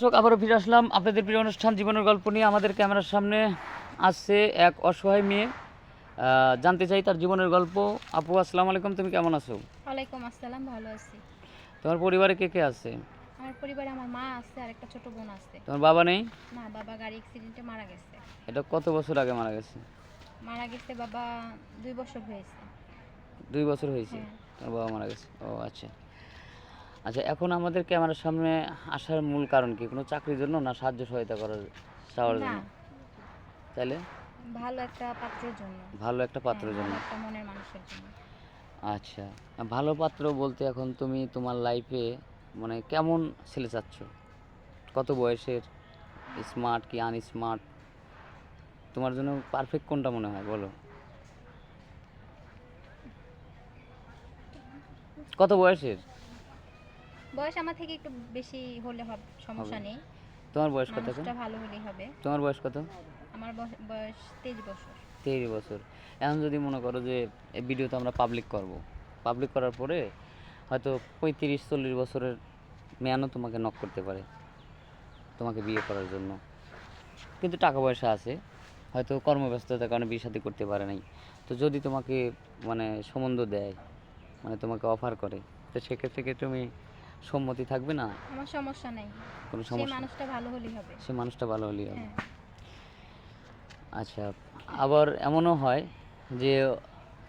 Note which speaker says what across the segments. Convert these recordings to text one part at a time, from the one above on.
Speaker 1: দর্শক আবারও ফিরে আসলাম। আপনাদের প্রিয় অনুষ্ঠান জীবনের গল্প নিয়ে আমাদের ক্যামেরার সামনে আসছে এক অসহায় মেয়ে। জানতে চাই তার জীবনের গল্প। আপু আসসালামু আলাইকুম তুমি কেমন আছো?
Speaker 2: ওয়ালাইকুম আসসালাম ভালো আছি।
Speaker 1: তোমার পরিবারে কে কে আছে?
Speaker 2: আমার পরিবারে আমার মা আছে আর একটা ছোট বোন আছে।
Speaker 1: তোমার বাবা নেই?
Speaker 2: না বাবা গাড়ি অ্যাক্সিডেন্টে মারা গেছে।
Speaker 1: এটা কত বছর আগে মারা গেছে?
Speaker 2: মারা গেছে বাবা দুই বছর হয়েছে।
Speaker 1: দুই বছর হয়েছে?
Speaker 2: হ্যাঁ।
Speaker 1: তোমার বাবা মারা গেছে? ও আচ্ছা। আচ্ছা এখন আমাদের ক্যামেরার সামনে আসার মূল কারণ কি? কোনো চাকরির জন্য না সাহায্য সহায়তা করার চাওয়ার জন্য? তাইলে?
Speaker 2: ভালো একটা পাত্রের জন্য।
Speaker 1: ভালো একটা পাত্রের
Speaker 2: হ্যাঁ,
Speaker 1: জন্য।
Speaker 2: একটা মনের মানুষের জন্য।
Speaker 1: আচ্ছা ভালো পাত্র বলতে এখন তুমি তোমার লাইফে মানে কেমন ছেলে চাচ্ছ? কত বয়সের? স্মার্ট কি আনস্মার্ট তোমার জন্য পারফেক্ট কোনটা মনে হয় বলো? কত বয়সের?
Speaker 2: বয়স আমার থেকে একটু বেশি হলে হবে সমস্যা নেই।
Speaker 1: তোমার বয়স কত এখন?
Speaker 2: মানুষটা ভালো হলেই হবে।
Speaker 1: তোমার বয়স কত?
Speaker 2: আমার বয়- বয়স তেইশ বছর।
Speaker 1: তেইশ বছর। এখন যদি মনে করো যে এই ভিডিও তো আমরা পাবলিক করব পাবলিক করার পরে হয়তো পঁয়ত্রিশ চল্লিশ বছরের মেয়ানও তোমাকে নক করতে পারে তোমাকে বিয়ে করার জন্য। কিন্তু টাকা পয়সা আছে হয়তো কর্মব্যস্ততার কারণে বিয়ে শাদী করতে পারে নাই। তো যদি তোমাকে মানে সম্বন্ধ দেয় মানে তোমাকে অফার করে তো সেক্ষেত্রে কি তুমি সম্মতি থাকবে না?
Speaker 2: আমার সমস্যা নেই।
Speaker 1: কোনো
Speaker 2: সেই
Speaker 1: সমস্যা?
Speaker 2: মানুষটা ভালো হলেই হবে।
Speaker 1: সে মানুষটা ভালো হলেই হবে।
Speaker 2: হ্যাঁ।
Speaker 1: আচ্ছা আবার এমনও হয় যে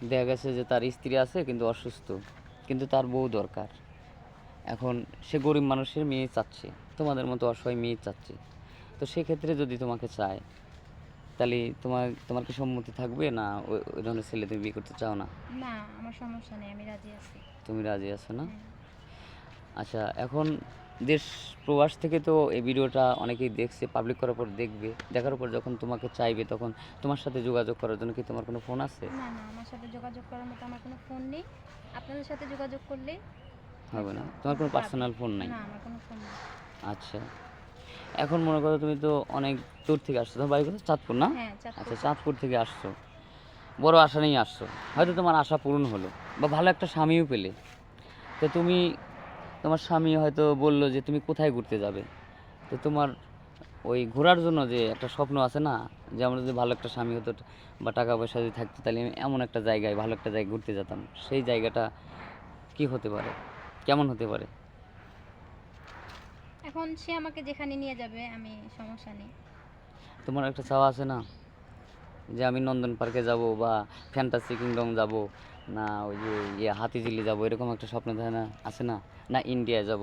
Speaker 1: দেখা গেছে যে তার স্ত্রী আছে কিন্তু অসুস্থ কিন্তু তার বউ দরকার। এখন সে গরিব মানুষের মেয়ে চাচ্ছে তোমাদের মতো অসহায় মেয়ে চাচ্ছে। তো সেক্ষেত্রে যদি তোমাকে চায় তাহলে তোমার তোমার কি সম্মতি থাকবে না ওই ওই ধরনের ছেলে তুমি বিয়ে করতে চাও না?
Speaker 2: না আমার সমস্যা নেই আমি রাজি আছি।
Speaker 1: তুমি রাজি আছো না?
Speaker 2: হ্যাঁ।
Speaker 1: আচ্ছা এখন দেশ প্রবাস থেকে তো এই ভিডিওটা অনেকেই দেখছে পাবলিক করার পর দেখবে। দেখার পর যখন তোমাকে চাইবে তখন তোমার সাথে যোগাযোগ করার জন্য কি তোমার কোনো ফোন আছে?
Speaker 2: না না আমার সাথে যোগাযোগ করার মতো আমার কোনো ফোন নেই। আপনাদের সাথে যোগাযোগ করলে
Speaker 1: হবে না? তোমার কোনো পার্সোনাল ফোন নাই?
Speaker 2: না আমার কোনো ফোন নেই।
Speaker 1: আচ্ছা। এখন মনে করো তুমি তো অনেক দূর থেকে আসছো। তোমার বাড়ি কোথায়? চাঁদপুর না?
Speaker 2: হ্যাঁ
Speaker 1: আচ্ছা চাঁদপুর থেকে আসছো। বড় আশা নিয়ে আসছো। হয়তো তোমার আশা পূরণ হলো বা ভালো একটা স্বামীও পেলে। তো তুমি তোমার স্বামী হয়তো বলল যে তুমি কোথায় ঘুরতে যাবে? তো তোমার ওই ঘোরার জন্য যে একটা স্বপ্ন আছে না যে আমরা যদি ভালো একটা স্বামী হতো বা টাকা পয়সা যদি থাকতো তাহলে আমি এমন একটা জায়গায় ভালো একটা জায়গায় ঘুরতে যেতাম। সেই জায়গাটা কি হতে পারে? কেমন হতে পারে?
Speaker 2: এখন সে আমাকে যেখানে নিয়ে যাবে আমি সমস্যা নেই।
Speaker 1: তোমার একটা চাওয়া আছে না? যে আমি নন্দন পার্কে যাব বা ফ্যান্টাসি কিংডম যাব না ওই যে ইয়ে হাতিঝিলি যাব এরকম একটা স্বপ্ন থাকে না আছে না? না ইন্ডিয়া যাব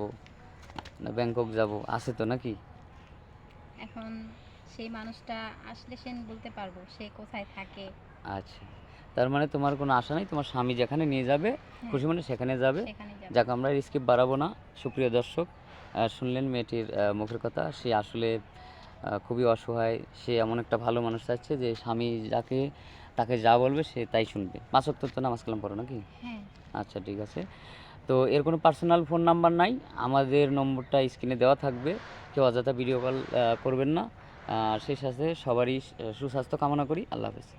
Speaker 1: না ব্যাংকক যাব আছে তো নাকি?
Speaker 2: এখন সেই মানুষটা আসলে সে বলতে পারব সে কোথায় থাকে।
Speaker 1: আচ্ছা তার মানে তোমার কোনো আশা নেই? তোমার স্বামী যেখানে নিয়ে যাবে
Speaker 2: হ্যাঁ,
Speaker 1: খুশি মানে সেখানে যাবে?
Speaker 2: সেখানে যাবে।
Speaker 1: যাক আমরা স্কিপ বাড়াবো না। সুপ্রিয় দর্শক শুনলেন মেয়েটির মুখের কথা। সে আসলে খুবই অসহায় সে এমন একটা ভালো মানুষ চাচ্ছে যে স্বামী যাকে তাকে যা বলবে সে তাই শুনবে। পাঁচ অক্টর তো নামাজ কালাম পড়ো নাকি?
Speaker 2: হ্যাঁ।
Speaker 1: আচ্ছা ঠিক আছে। তো এর কোনো পার্সোনাল ফোন নাম্বার নাই। আমাদের নম্বরটা স্ক্রিনে দেওয়া থাকবে। কেউ অযথা ভিডিও কল করবেন না। আর সেই সাথে সবারই সুস্বাস্থ্য কামনা করি। আল্লাহ হাফেজ।